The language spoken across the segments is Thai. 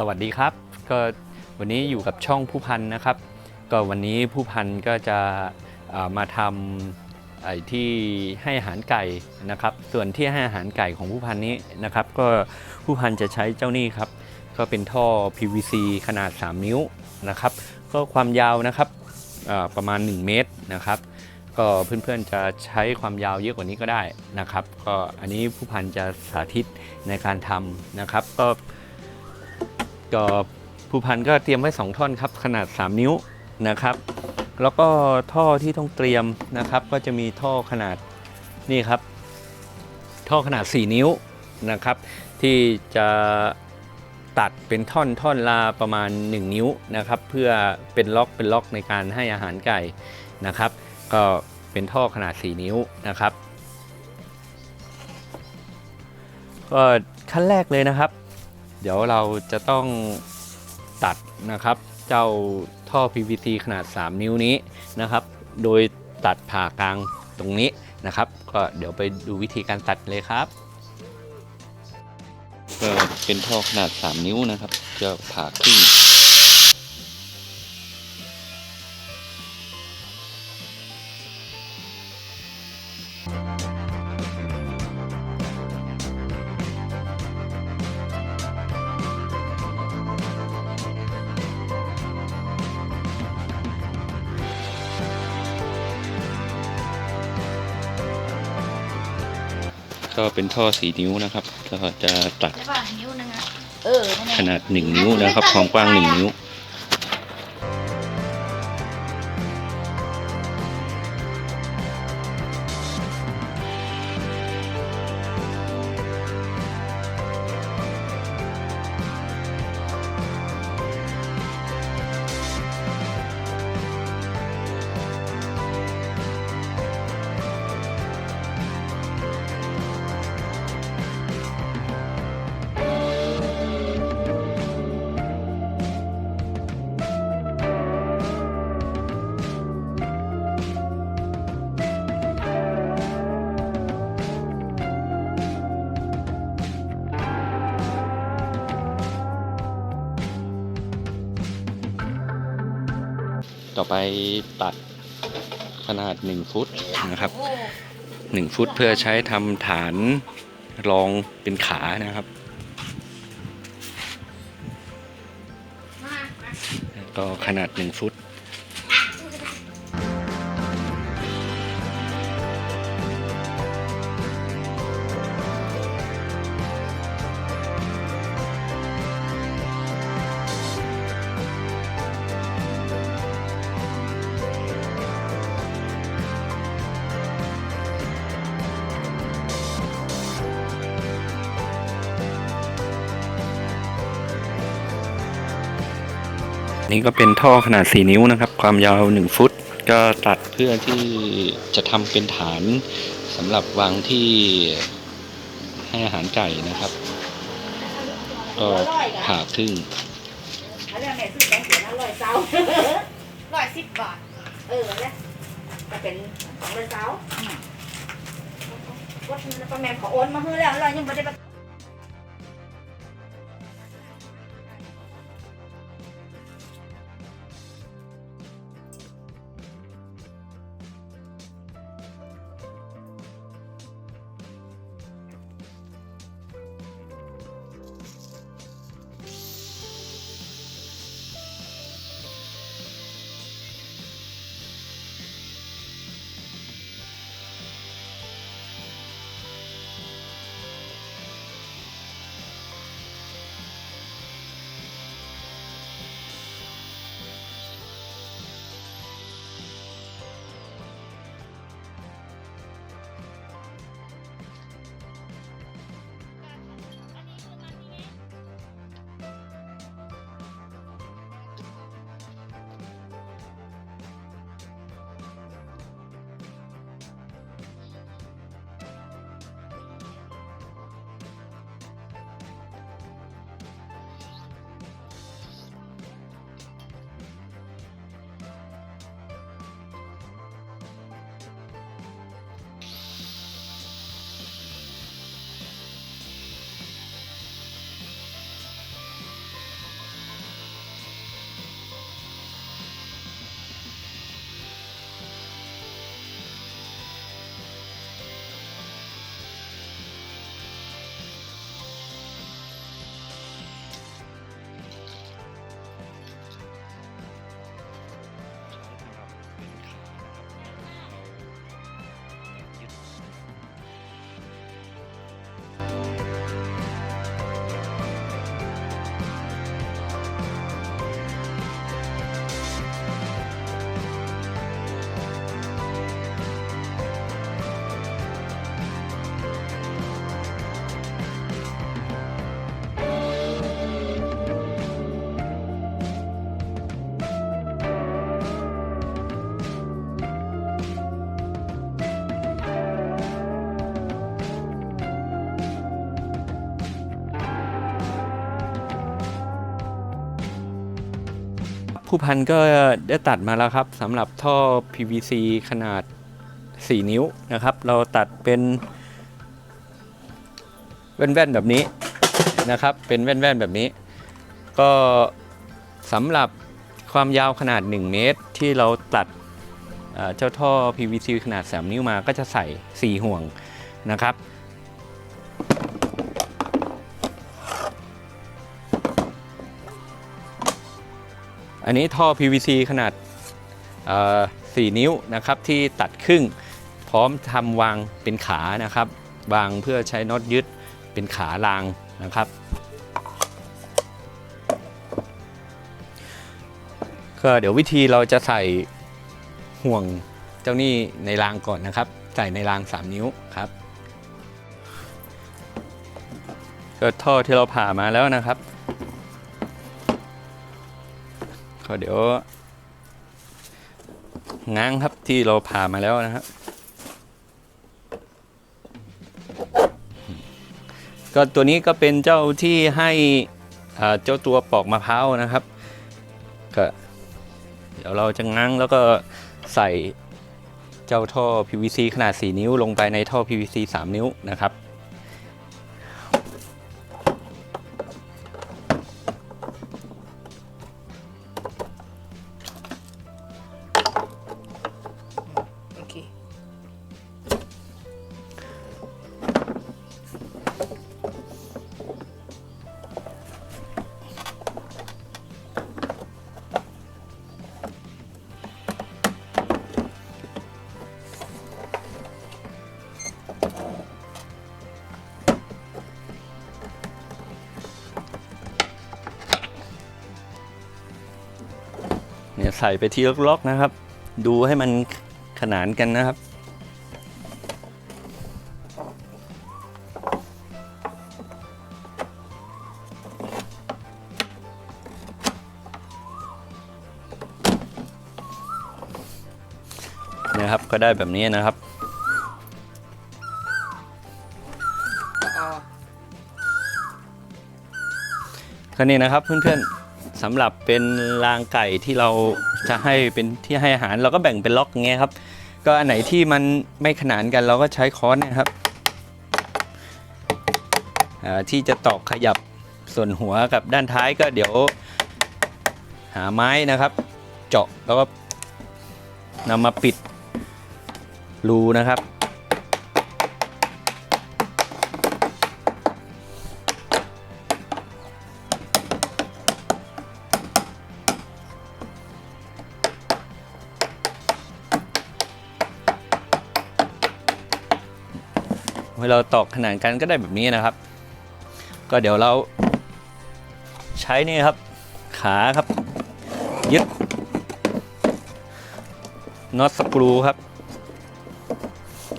สวัสดีครับ ก็วันนี้อยู่กับช่องผู้พันนะครับ ก็วันนี้ผู้พันก็จะามาทำไอ้ที่ให้อาหารไก่นะครับ ส่วนที่ให้อาหารไก่ของผู้พันนี้นะครับ ก็ผู้พันจะใช้เจ้านี่ครับ ก็เป็นท่อ PVC ขนาด 3 นิ้วนะครับ ก็ความยาวนะครับประมาณ 1 เมตรนะครับ ก็เพื่อนๆจะใช้ความยาวเยอะกว่านี้ก็ได้นะครับ ก็อันนี้ผู้พันจะสาธิตในการทำนะครับ ก็ ก็ผู้พันก็เตรียมไว้2ท่อนครับขนาด 3 นิ้วนะครับ แล้วก็ท่อที่ต้องเตรียมนะครับ ก็จะมีท่อขนาดนี่ครับ ท่อขนาด 4 นิ้วนะครับ ที่จะตัดเป็นท่อนท่อนละประมาณ 1 นิ้วนะครับ เพื่อเป็นล็อกเป็นล็อกในการให้อาหารไก่นะครับ ก็เป็นท่อขนาด 4 นิ้วนะครับก็ขั้นแรกเลยนะครับ เดี๋ยวเราจะต้องตัดนะครับ เจ้าท่อ PVC ขนาด 3 นิ้วนี้นะครับ โดยตัดผ่ากลางตรงนี้นะครับ ก็เดี๋ยวไปดูวิธีการตัดเลยครับก็เป็นท่อขนาด 3 นิ้วนะครับจะผ่าครึ่ง ก็เป็นท่อ4นิ้วนะครับก็จะตัดใช่ป่ะนิ้วนึงอะเออนั่นแหละขนาด1นิ้วนะครับ ความกว้าง1นิ้ว ต่อไปตัดขนาด 1 ฟุตนะครับโอ้1ฟุตเพื่อใช้ทำฐานรองเป็นขานะครับมามาก็ขนาด 1 ฟุต นี่ก็เป็นท่อขนาด 4 นิ้วนะครับ ความยาว 1 ฟุต ก็ตัดเพื่อที่จะทำเป็นฐานสำหรับวางที่ให้อาหารไก่นะครับ ก็ผ่าครึ่งอันนี้แม่ซื้อแกงเขียวอร่อยเจ้าร้อยสิบบาท เออแล้วจะเป็นสองร้อยเจ้าวัดนี้แล้วก็แม่ขอโอนมาให้แล้วเรายังไม่ได้ ผู้พันก็ได้ตัดมาแล้วครับสำหรับท่อ PVC ขนาด 4 นิ้วนะครับ เราตัดเป็นแว่นๆแบบนี้นะครับ เป็นแว่นๆแบบนี้ ก็สำหรับความยาวขนาด 1 เมตร ที่เราตัดเจ้าท่อ PVC ขนาด 3 นิ้วมาก็จะใส่ 4 ห่วงนะครับ อันนี้ท่อ PVC ขนาดเอ่อ4นิ้วนะครับที่ตัดครึ่ง พร้อมทำวางเป็นขานะครับ วางเพื่อใช้น็อตยึดเป็นขารางนะครับ ก็เดี๋ยววิธีเราจะใส่ห่วงเจ้านี่ในรางก่อนนะครับ ใส่ในราง 3 นิ้วครับก็ท่อที่เราผ่ามาแล้วนะครับ ก็เดี๋ยวง้างครับที่เราผ่ามาแล้วนะครับ ก็ตัวนี้ก็เป็นเจ้าที่ให้เจ้าตัวปอกมะพร้าวนะครับก็เดี๋ยวเราจะง้างแล้วก็ใส่เจ้าท่อ PVC ขนาด 4 นิ้วลงไปในท่อ PVC 3 นิ้วนะครับ ใส่ไปทีล็อกๆนะครับ ดูให้มันขนานกันนะครับเนี่ยครับก็ได้แบบนี้นะครับอ๋อก็นี่นะครับเพื่อนๆ สำหรับเป็นรางไก่ที่เราจะให้เป็นที่ให้อาหารเราก็แบ่งเป็นล็อกอย่างเงี้ยครับ ก็อันไหนที่มันไม่ขนานกันเราก็ใช้ค้อนนะครับที่จะตอกขยับส่วนหัวกับด้านท้ายก็เดี๋ยวหาไม้นะครับ เจาะแล้วก็นำมาปิดรูนะครับ เราตอกขนานกันก็ได้แบบนี้นะครับ ก็เดี๋ยวเราใช้นี่ครับ ขาครับ ยึดน็อตสกรูครับ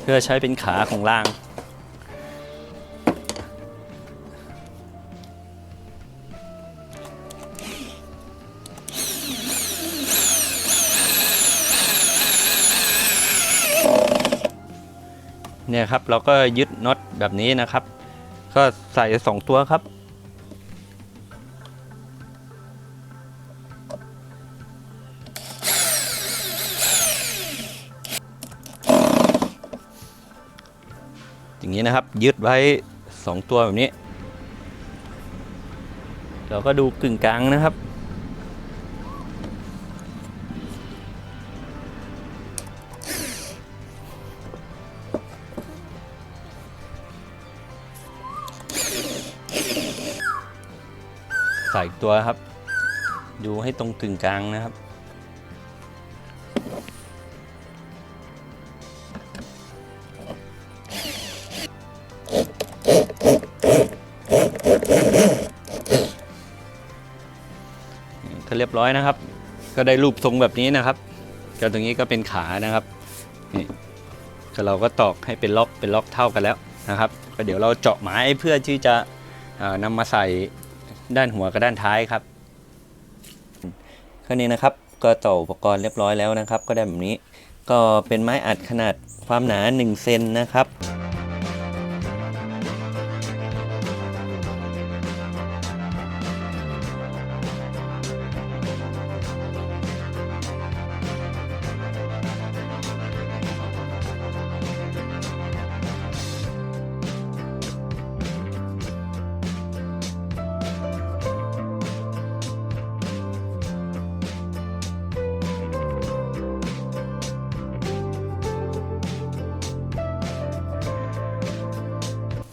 เพื่อใช้เป็นขาของราง เนี่ยครับเราก็ยึดน็อตแบบนี้นะครับ ก็ใส่สองตัวครับ อย่างนี้นะครับยึดไว้สองตัวแบบนี้ เราก็ดูกึ่งกลางนะครับ ใส่ตัวครับ ดูให้ตรงกึ่งกลางนะครับ ก็เรียบร้อยนะครับ ก็ได้รูปทรงแบบนี้นะครับก็ตรงนี้ก็เป็นขานะครับนี่เราก็ตอกให้เป็นล็อกเป็นล็อกเท่ากันแล้วนะครับ ก็เดี๋ยวเราเจาะไม้เพื่อที่จะนำมาใส่ ด้านหัวกับด้านท้ายครับก็นี้นะครับก็ต่ออุปกรณ์เรียบร้อยแล้วนะครับ ก็ได้แบบนี้ ก็เป็นไม้อัดขนาดความหนา1เซนนะครับ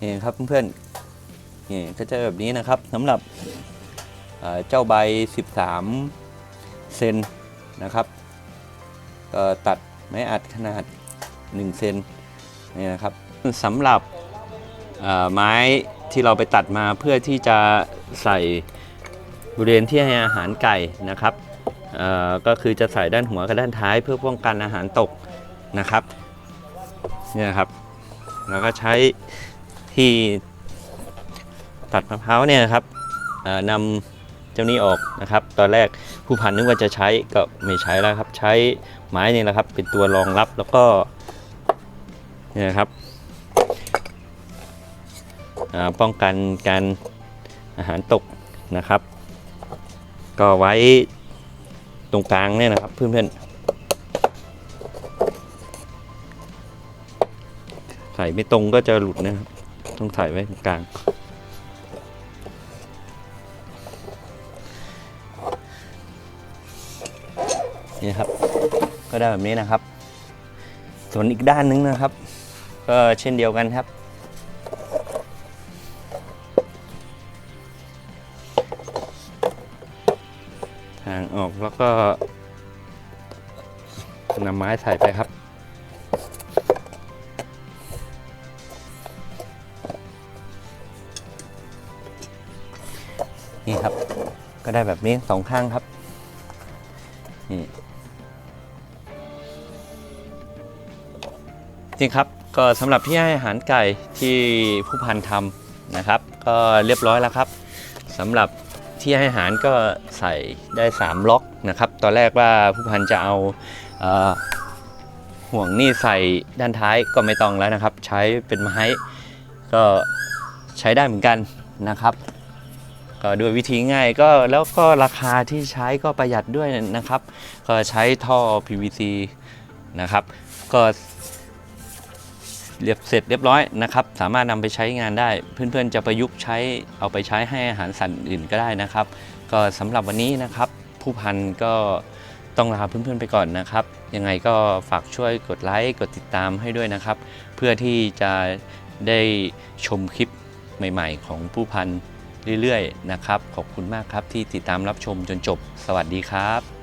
นี่ครับเพื่อนๆนี่ก็จะแบบนี้นะครับสำหรับเจ้าใบ 13 เซนนะครับตัดไม้อัดขนาด 1 เซนนี่นะครับสำหรับไม้ที่เราไปตัดมาเพื่อที่จะใส่บริเวณที่ให้อาหารไก่นะครับก็คือจะใส่ด้านหัวกับด้านท้ายเพื่อป้องกันอาหารตกนะครับเนี่ยครับ แล้วก็ใช้ ที่ตัดมะพร้าวเนี่ยนะครับนำเจ้านี้ออกนะครับ ตอนแรกผู้พันนึกว่าจะใช้ก็ไม่ใช้แล้วครับ ใช้ไม้นี่แหละครับ เป็นตัวรองรับแล้วก็เนี่ยนะครับป้องกันการอาหารตกนะครับ ก็ไว้ตรงกลางเนี่ยนะครับเพื่อนๆใส่ไม่ตรงก็จะหลุดนะครับ ต้องใส่ไว้ตรงกลาง นี่ครับ ก็ได้แบบนี้นะครับ ส่วนอีกด้านนึงนะครับ ก็เช่นเดียวกันครับทางออกแล้วก็นำไม้ใส่ไปครับ ได้แบบนี้สองข้างครับ นี่ จริงครับก็สำหรับที่ให้อาหารไก่ที่ผู้พันทำนะครับ ก็เรียบร้อยแล้วครับสำหรับที่ให้อาหารก็ใส่ได้ 3 ล็อกนะครับ ตอนแรกว่าผู้พันจะเอาเอ่อห่วงนี่ใส่ด้านท้ายก็ไม่ต้องแล้วนะครับ ใช้เป็นไม้ก็ใช้ได้เหมือนกันนะครับ ด้วยวิธีง่ายก็แล้วก็ราคาที่ใช้ก็ประหยัดด้วยนะครับ ก็ใช้ท่อ PVC นะครับ ก็เรียบเสร็จเรียบร้อยนะครับ สามารถนำไปใช้งานได้ เพื่อนๆจะประยุกต์ใช้เอาไปใช้ให้อาหารสัตว์อื่นก็ได้นะครับ ก็สำหรับวันนี้นะครับ ผู้พันก็ต้องลาเพื่อนๆไปก่อนนะครับ ยังไงก็ฝากช่วยกดไลค์กดติดตามให้ด้วยนะครับ เพื่อที่จะได้ชมคลิปใหม่ ๆ ของผู้พัน เรื่อยๆนะครับ ขอบคุณมากครับที่ติดตามรับชมจนจบ สวัสดีครับ